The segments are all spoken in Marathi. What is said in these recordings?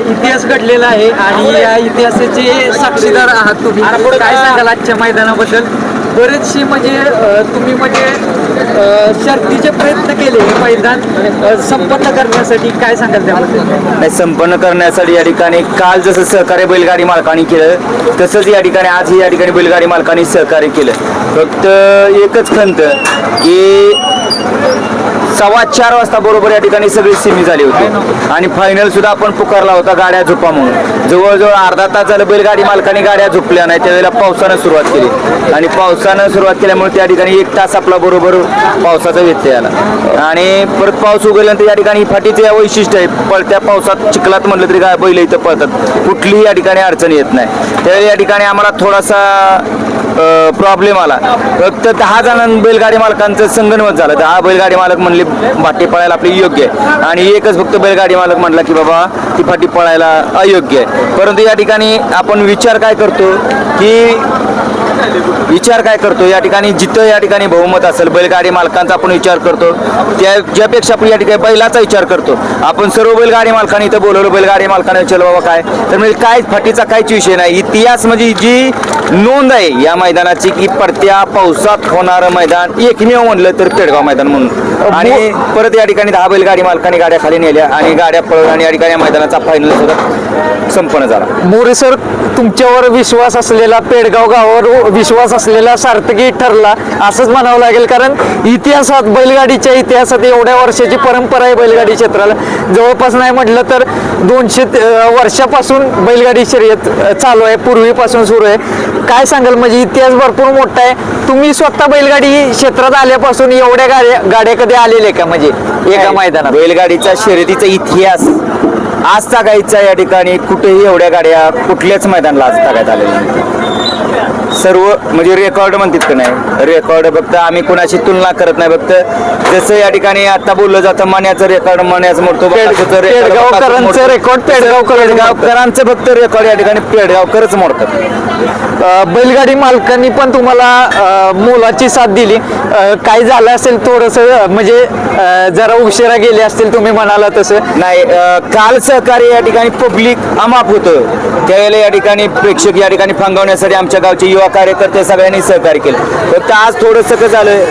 इतिहास घडलेला आहे आणि या इतिहासाचे साक्षीदार आहात तुम्ही. काय सांगाल आजच्या मैदानाबद्दल? बरेचसे म्हणजे तुम्ही म्हणजे शर्तीचे प्रयत्न केले हे मैदान संपन्न करण्यासाठी काय सांगाल त्याबद्दल? नाही संपन्न करण्यासाठी या ठिकाणी काल जसं सहकार्य बैलगाडी मालकांनी केलं तसंच या ठिकाणी आजही या ठिकाणी बैलगाडी मालकांनी सहकार्य केलं. फक्त एकच खंत की सव्वा चार वाजता बरोबर या ठिकाणी सगळी सिमी झाली होती. आणि फायनल सुद्धा आपण पुकारला होता गाड्या झोपा म्हणून. जवळजवळ अर्धा तास झालं बैलगाडी मालकाने गाड्या झोपल्या नाही त्यावेळेला पावसानं सुरुवात केली. आणि पावसानं सुरुवात केल्यामुळे त्या ठिकाणी एक तास आपला बरोबर पावसाचा व्यत्यय आला. आणि परत पाऊस उघडल्यानंतर या ठिकाणी फाटीचं या वैशिष्ट्य आहे पळत्या पावसात चिखलात म्हटलं तरी काय बैल इथं पळतात. कुठलीही या ठिकाणी अडचण येत नाही. त्यावेळी या ठिकाणी आम्हाला थोडासा प्रॉब्लेम आला. फक्त दहा जणां बैलगाडी मालकांचं संगनमत झालं. दहा बैलगाडी मालक म्हणले फाटी पळायला आपली योग्य आहे. आणि एकच फक्त बैलगाडी मालक म्हणला की बाबा ती फाटी पळायला अयोग्य आहे. परंतु या ठिकाणी आपण विचार काय करतो की विचार काय करतो? या ठिकाणी जिथं या ठिकाणी बहुमत असेल बैलगाडी मालकांचा आपण विचार करतो. त्या ज्यापेक्षा आपण या ठिकाणी बैलाचा विचार करतो. आपण सर्व बैलगाडी मालकांनी इथं बोलवलं बैलगाडी मालकाने विचारलं बाबा काय? तर म्हणजे काय फाटीचा काहीच विषय नाही. इतिहास म्हणजे जी नोंद आहे या मैदानाची की पडत्या पावसात होणारं मैदान एकमेव म्हणलं तर पेडगाव मैदान म्हणून. आणि परत या ठिकाणी दहा बैलगाडी मालकांनी गाड्या खाली नेल्या आणि गाड्या पळवल्या आणि या ठिकाणी या मैदानाचा फायनल सुद्धा संपन्न झाला. मोरे सर तुमच्यावर विश्वास असलेला पेडगाव गावावर विश्वास असलेला सार्थकी ठरला असंच म्हणावं लागेल कारण इतिहासात बैलगाडीच्या इतिहासात एवढ्या वर्षाची परंपरा आहे बैलगाडी क्षेत्राला. जवळपास नाही म्हटलं तर दोनशे वर्षापासून बैलगाडी शर्यत चालू आहे पूर्वीपासून सुरू आहे. काय सांगाल? म्हणजे इतिहास भरपूर मोठा आहे. तुम्ही स्वतः बैलगाडी क्षेत्रात आल्यापासून एवढ्या गाड्या गाड्या कधी आलेल्या का? म्हणजे एका मैदानात? बैलगाडीचा शर्यतीचा इतिहास आज तागायचा या ठिकाणी कुठेही एवढ्या गाड्या कुठल्याच मैदानाला आज तागायत आलेल्या. सर्व म्हणजे रेकॉर्ड म्हणतात का नाही? रेकॉर्ड फक्त आम्ही कुणाशी तुलना करत नाही. फक्त जसं या ठिकाणी आता बोललं जातं मण्याचं रेकॉर्ड मण्याचं मोठं पेडगावकरांचं मोठं. पेडगावकर पेडगावकरांचं फक्त रेकॉर्ड या ठिकाणी पेडगावकरच मोडतात. बैलगाडी मालकांनी पण तुम्हाला मोलाची साथ दिली. काय झालं असेल थोडस म्हणजे जरा उशिरा गेले असतील तुम्ही म्हणाला तसं. नाही काल सहकार्य या ठिकाणी पब्लिक अमाप होतं. त्यावेळेला या ठिकाणी प्रेक्षक या ठिकाणी फंगवण्यासाठी आमच्या गावचे युवा कार्यकर्ते सगळ्यांनी सहकार्य केलं. फक्त आज थोडंसं कसं झालं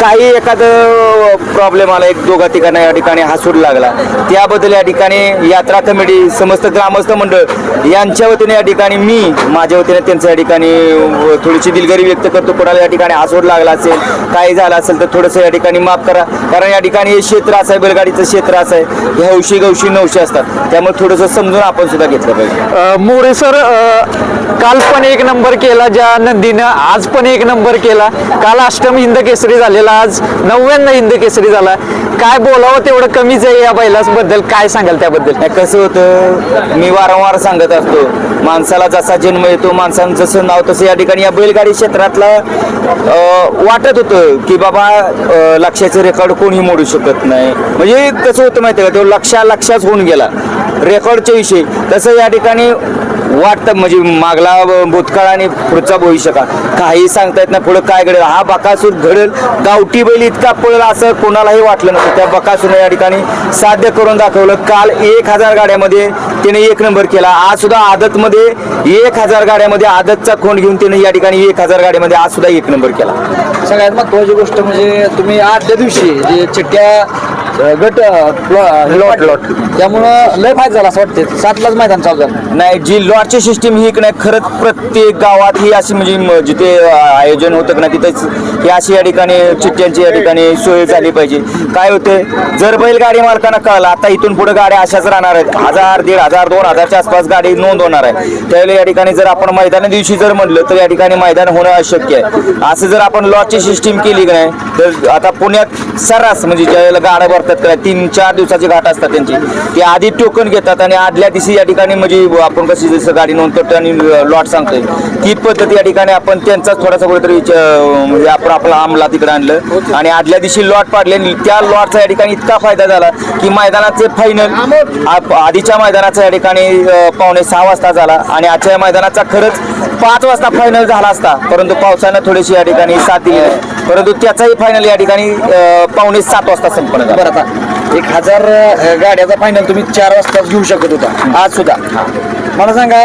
काही एखादं प्रॉब्लेम आला एक दोघा ठिकाणी या ठिकाणी हासूड लागला. त्याबद्दल या ठिकाणी यात्रा कमिटी समस्त ग्रामस्थ मंडळ यांच्या वतीने या ठिकाणी मी माझ्या वतीने त्यांच्या या ठिकाणी थोडीशी दिलगिरी व्यक्त करतो. कोणाला या ठिकाणी हासूड लागला असेल काही झालं असेल तर थोडंसं या ठिकाणी माफ करा. कारण या ठिकाणी हे क्षेत्र असं आहे बैलगाडीचं क्षेत्र असं आहे. हे हौशी गवशी नवशी असतात. त्यामुळे थोडंसं समजून आपण सुद्धा घेतलं पाहिजे. मोरे सर काल पण एक नंबर केला ज्या नंदीनं आज पण एक नंबर केला. काल अष्टम हिंद केसरी झालेला आज नव्याण्णव हिंद केसरी झाला. काय बोलावं तेवढं कमीच आहे या बैलाबद्दल. काय सांगाल त्याबद्दल? नाही कसं होतं मी वारंवार सांगत असतो माणसाला जसा जन्म येतो माणसानं जसं नाव तसं या ठिकाणी या बैलगाडी क्षेत्रातलं वाटत होतं की बाबा लक्षाचे रेकॉर्ड कोणी मोडू शकत नाही. म्हणजे कसं होतं माहिती का तो लक्षा लक्षाच होऊन गेला. रेकॉर्डच्या विषयी. तसं या ठिकाणी वाटतं म्हणजे मागला भूतकाळ आणि पुढचा भविष्यकाळ. काही सांगता येत नाही पुढं काय घडेल. हा बकासूर घडेल. गावठी बैल इतका पळेल असं कोणालाही वाटलं नव्हतं त्या बकासूरने या ठिकाणी साध्य करून दाखवलं. काल एक हजार गाड्यामध्ये त्याने एक नंबर केला. आज सुद्धा आदतमध्ये एक हजार गाड्यामध्ये आदतचा खोंड घेऊन त्याने या ठिकाणी एक हजार गाड्यामध्ये आज सुद्धा एक नंबर केला. सगळ्यात महत्वाची गोष्ट म्हणजे तुम्ही आदल्या दिवशी जे चिठ्ठ्या गट लॉट लॉट. त्यामुळं लय फायदा झाला असं वाटते सातलाच मैदान चालू झालं. नाही जी लॉटची सिस्टीम ही नाही खरंच प्रत्येक गावात ही अशी म्हणजे म- जिथे अ, आयोजन होतं का नाही तिथेच ही अशी या ठिकाणी चिठ्ठ्यांची या ठिकाणी सोय झाली पाहिजे. काय होते जर बैलगाडी मालकांना कळलं आता इथून पुढे गाड्या अशाच राहणार आहेत. हजार दीड हजार दोन हजारच्या आसपास गाडी नोंद होणार आहे. त्यावेळेला या ठिकाणी जर आपण मैदाना दिवशी जर म्हटलं तर या ठिकाणी मैदान होणं अशक्य आहे. असं जर आपण लॉटची सिस्टीम केली का नाही तर आता पुण्यात सर्रास म्हणजे ज्यावेळेला गाड्या भरतात का? नाही, तीन चार दिवसाची घाट असतात त्यांची. ते आधी टोकन घेतात आणि आदल्या दिवशी या ठिकाणी म्हणजे आपण कशी जसं गाडी नोंद करतो आणि लॉट सांगतोय. ती पद्धत या ठिकाणी आपण त्यांचाच थोडासा कुठेतरी म्हणजे आपण आपला आमला तिकडे आणलं. आणि आदल्या दिवशी लॉट पाडले आणि त्या लॉटचा या ठिकाणी इतका फायदा झाला की मैदानाचे फायनल आधीच्या मैदानाचा या ठिकाणी पावणे सहा वाजता झाला. आणि आजच्या मैदानाचा खरंच पाच वाजता फायनल झाला असता. परंतु पावसानं थोडीशी या ठिकाणी साथ दिली नाही. परंतु त्याचाही फायनल या ठिकाणी अं, पावणे सात वाजता संपन्न झाला. बरं आता एक हजार अं, गाड्याचा फायनल तुम्ही चार वाजताच घेऊ शकत होता. आज सुद्धा. मला सांगा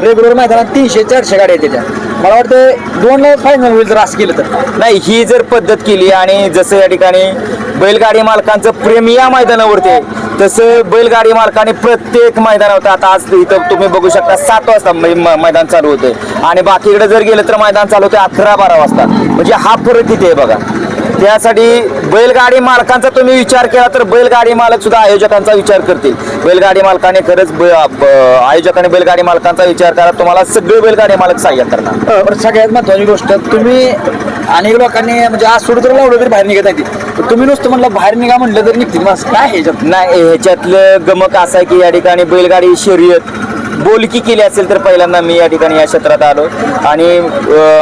रेग्युलर मैदानात तीनशे चारशे गाड्या येते त्या. मला वाटतं दोन फायनल होईल जर असं केलं तर. नाही ही जर पद्धत केली आणि जसं या ठिकाणी बैलगाडी मालकांचं प्रेम या मैदानावरती आहे तसं बैलगाडी मालकाने प्रत्येक मैदानावरती आता आज इथं तुम्ही बघू शकता सात वाजता म- मैदान चालू होते आणि बाकीकडे जर गेलं तर मैदान चालू होते अकरा बारा वाजता. म्हणजे हा फरक किती आहे बघा. त्यासाठी बैलगाडी मालकांचा तुम्ही विचार केला तर बैलगाडी मालक सुद्धा आयोजकांचा विचार करतील. बैलगाडी मालकाने खरंच आयोजकाने बैलगाडी मालकांचा विचार करा. तुम्हाला सगळे बैलगाडी मालक सहाय्य करणार. सगळ्यात महत्वाची गोष्ट तुम्ही अनेक लोकांनी म्हणजे आज सोडून तर लावलं तरी बाहेर निघत नाही तुम्ही नुसतं म्हणलं बाहेर निघा म्हटलं तर निघतील. काय आहे याच्यात? नाही ह्याच्यातलं गमक असं आहे की या ठिकाणी बैलगाडी शर्यत बोलकी केली असेल तर पहिल्यांदा मी या ठिकाणी या क्षेत्रात आलो. आणि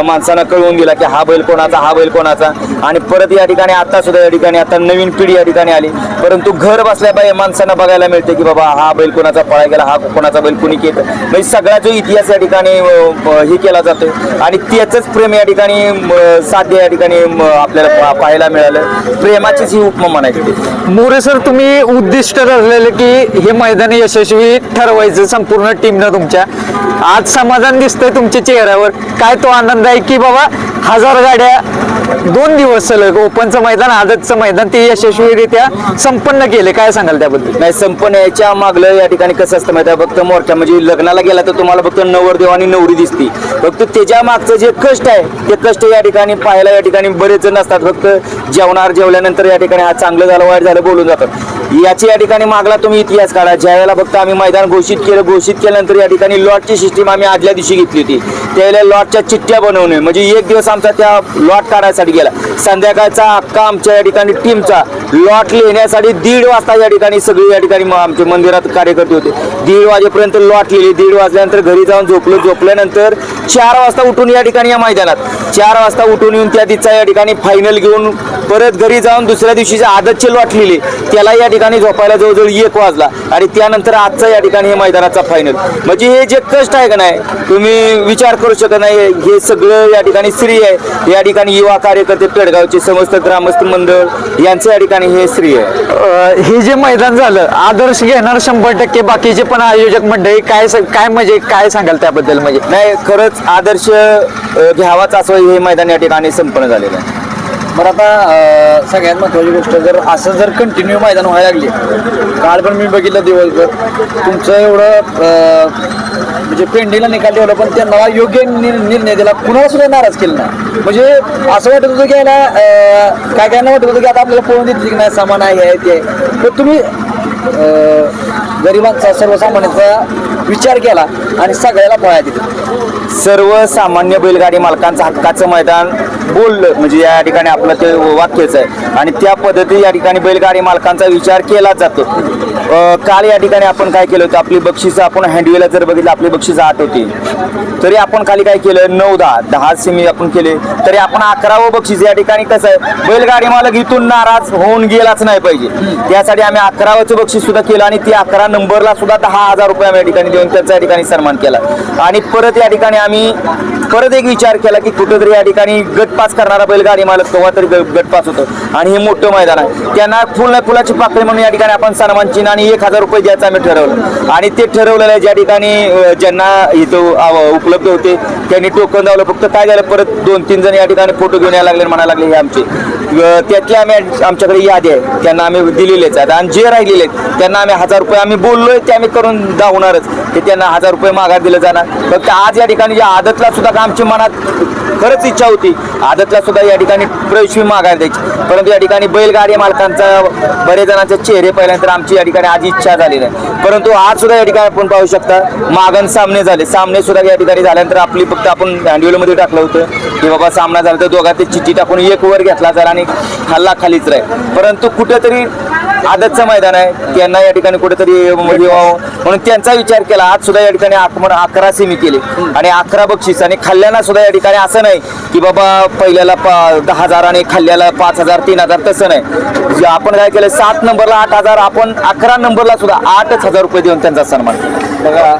माणसांना कळवून दिला की हा बैल कोणाचा हा बैल कोणाचा. आणि परत या ठिकाणी आता सुद्धा या ठिकाणी आता नवीन पिढी या ठिकाणी आली. परंतु घर बसल्या बाई माणसांना बघायला मिळते की बाबा हा बैल कोणाचा पळा गेला हा कोणाचा बैल कुणी केत म्हणजे सगळा जो इतिहास या ठिकाणी हे केला जातो आणि त्याचंच प्रेम या ठिकाणी साध्य या ठिकाणी आपल्याला पा- पाहायला मिळालं. प्रेमाचीच ही उपमा म्हणायची मोरे सर तुम्ही उद्दिष्ट ठरलेलं की हे मैदान यशस्वी ठरवायचं संपूर्ण टीमनं तुमच्या. आज समाधान दिसतंय तुमच्या चेहऱ्यावर. काय तो आनंद आहे की बाबा हजार गाड्या दोन दिवस सलग ओपनचं मैदान आजचं मैदान ते यशस्वीरित्या संपन्न केले. काय सांगाल त्याबद्दल? नाही संपन्न याच्या मागलं या ठिकाणी कसं असतं माहिती आहे? फक्त मोर्चा म्हणजे लग्नाला गेला तर तुम्हाला फक्त नवरदेव आणि नवरी दिसती. फक्त त्याच्या मागचं जे कष्ट आहे ते कष्ट या ठिकाणी पाहायला या ठिकाणी बरेच जण असतात. फक्त जेवणार जेवल्यानंतर या ठिकाणी हा चांगलं झालं वाईट झालं बोलून जातात. याची या ठिकाणी मागला तुम्ही इतिहास काढा. ज्या वेळेला फक्त आम्ही मैदान घोषित केलं घोषित केल्यानंतर या ठिकाणी लॉटची सिस्टीम आम्ही आदल्या दिवशी घेतली होती. त्यावेळेला लॉटच्या चिठ्ठ्या बनवणे म्हणजे एक दिवस आमचा त्या लॉट काढायचा काढायसाठी गेला. संध्याकाळचा हक्का आमच्या या ठिकाणी टीमचा लॉट लिहिण्यासाठी दीड वाजता या ठिकाणी सगळी या ठिकाणी आमच्या मंदिरात कार्यकर्ते होते. दीड वाजेपर्यंत लॉट लिहिली. दीड वाजल्यानंतर घरी जाऊन झोपलो. झोपल्यानंतर चार वाजता उठून या ठिकाणी या मैदानात. चार वाजता उठून येऊन त्या दिवसा या ठिकाणी फायनल घेऊन परत घरी जाऊन दुसऱ्या दिवशीचे आदतचे लॉट लिहिले त्याला या ठिकाणी झोपायला जवळजवळ एक वाजला. आणि त्यानंतर आजचा या ठिकाणी हे मैदानाचा फायनल म्हणजे हे जे कष्ट आहे का नाही तुम्ही विचार करू शकत नाही. हे सगळं या ठिकाणी स्त्री आहे. या ठिकाणी युवा कार्यकर्ते पेडगावचे समस्त ग्रामस्थ मंडळ यांचं या ठिकाणी हे श्री आहे. अं, हे जे मैदान झालं आदर्श घेणार शंभर टक्के बाकीचे पण आयोजक मंडळी काय स- काय म्हणजे काय सांगाल त्याबद्दल म्हणजे? नाही खरंच आदर्श अ, घ्यावाच असं हे मैदान या ठिकाणी संपन्न झालेलं आहे. बरं आता अं, सगळ्यात महत्वाची गोष्ट जर असं जर कंटिन्यू मैदान व्हायला लागली काल पण मी बघितलं दिवसभर तुमचं एवढं अं, म्हणजे पेंडीला निकाल ठेवला पण त्यांना योग्य निर- निर्णय दिला. कुणाला सुद्धा नाराज केलं नाही. म्हणजे असं वाटत होतं की याला काय काय वाटत होतं की आता आपल्याला पळून देते की नाही सामान आहे हे आहे, ते. आहे. पण तुम्ही गरिबांचा सर्वसामान्यांचा विचार केला आणि सगळ्याला पळायला दिलं. सर्वसामान्य बैलगाडी मालकांचं हक्काचं मैदान बोललं म्हणजे या ठिकाणी आपलं ते वाक्यच आहे. आणि त्या पद्धती या ठिकाणी बैलगाडी मालकांचा विचार केला जातो. काल या ठिकाणी आपण काय केलं होतं? आपली बक्षिसं आपण हँडवेला जर बघितलं आपली बक्षिसं आठ होती. तरी आपण खाली काय केलं? नऊ दहा दहा सेमी आपण केले. तरी आपण अकरावं बक्षीस या ठिकाणी कसं आहे? बैलगाडी मालक इथून नाराज होऊन गेलाच नाही पाहिजे. त्यासाठी आम्ही अकरावंचं बक्षीस सुद्धा केलं आणि ती अकरा नंबरला सुद्धा दहा हजार रुपये आम्ही या ठिकाणी देऊन त्यांचा या ठिकाणी सन्मान केला. आणि परत या ठिकाणी आम्ही परत एक विचार केला की कुठेतरी या ठिकाणी गट पास करणारा बैलगाडी मालक तेव्हा तरी ग- गट पास होतो. आणि हे मोठं मैदान आहे. त्यांना फुल फुलाची पाकळी म्हणून या ठिकाणी आपण सन्मान चिन्ह आणि एक हजार रुपये द्यायचं आम्ही ठरवलं. आणि ते ठरवलेलं आहे ज्या ठिकाणी ज्यांना इथं उपलब्ध होते त्यांनी टोकन दावलं फक्त काय झालं परत दोन तीन जण या ठिकाणी फोटो घेऊन यायला लागले म्हणायला लागले हे आमचे. अं, त्यातले आम्ही आमच्याकडे यादी आहे. त्यांना आम्ही दिलेलेच आहेत. आणि जे राहिलेले आहेत त्यांना आम्ही हजार रुपये आम्ही बोललोय ते आम्ही करून दावणारच ते त्यांना हजार रुपये माघार दिलं जाणार. फक्त आज या ठिकाणी ज्या आदतला सुद्धा का आमची मनात खरंच इच्छा होती आदतला सुद्धा या ठिकाणी प्रवेशवी माघार द्यायची. परंतु या ठिकाणी बैलगाडी मालकांचा बरेच जणांचे चेहरे पहिल्यानंतर आमची या ठिकाणी आज इच्छा झालेली आहे. परंतु आज सुद्धा या ठिकाणी आपण पाहू शकता मागण सामने झाले. सामने सुद्धा या ठिकाणी झाल्यानंतर आपली फक्त आपण हँडवेलमध्ये टाकलं होतं की बाबा सामना झाला तर दोघा ते चिठ्ठी टाकून एक वर घेतला जरा आणि हल्ला खालीच राहील. परंतु कुठेतरी आदतचं मैदान आहे. त्यांना या ठिकाणी कुठेतरी व्हावं म्हणून त्यांचा विचार केला. आज सुद्धा या ठिकाणी आक्रमण अकरा सेमी केले. आणि अकरा बक्षीस. आणि खाल्ल्यांना सुद्धा या ठिकाणी असं नाही की बाबा पहिल्याला पा दहा हजार आणि खाल्ल्याला पाच हजार तीन हजार तसं नाही. जे आपण काय केलं सात नंबरला आठ हजार आपण अकरा नंबरला सुद्धा आठच हजार रुपये देऊन त्यांचा सन्मान बघा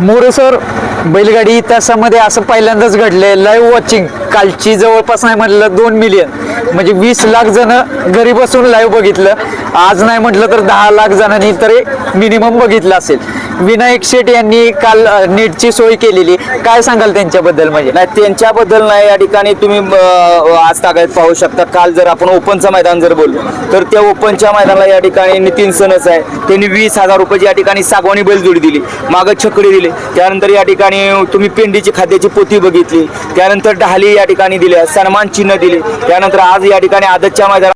मोरे सर बैलगाडी इतिहासामध्ये असं पहिल्यांदाच घडले लाईव्ह वॉचिंग कालची जवळपास नाही म्हटलं दोन मिलियन म्हणजे वीस लाख जण घरी बसून लाईव्ह बघितलं. आज नाही म्हटलं तर दहा लाख जणांनी तरी मिनिमम बघितलं असेल. विनायक शेठ यांनी काल नेटची सोय केलेली. काय सांगाल त्यांच्याबद्दल म्हणजे? नाही त्यांच्याबद्दल नाही. या ठिकाणी तुम्ही आज तागायत पाहू शकता. काल जर आपण ओपनचं मैदान जर बोललो तर त्या ओपनच्या मैदानाला या ठिकाणी नितीन सनस आहे. त्यांनी वीस हजार रुपयाची या ठिकाणी सागवानी बैलजोडी दिली मागं छकडी दिली. त्यानंतर या ठिकाणी तुम्ही पेंडीची खाद्याची पोती बघितली. त्यानंतर ढाली या ठिकाणी दिल्या सन्मान चिन्ह दिले. त्यानंतर आज या ठिकाणी आदतच्या मैदानात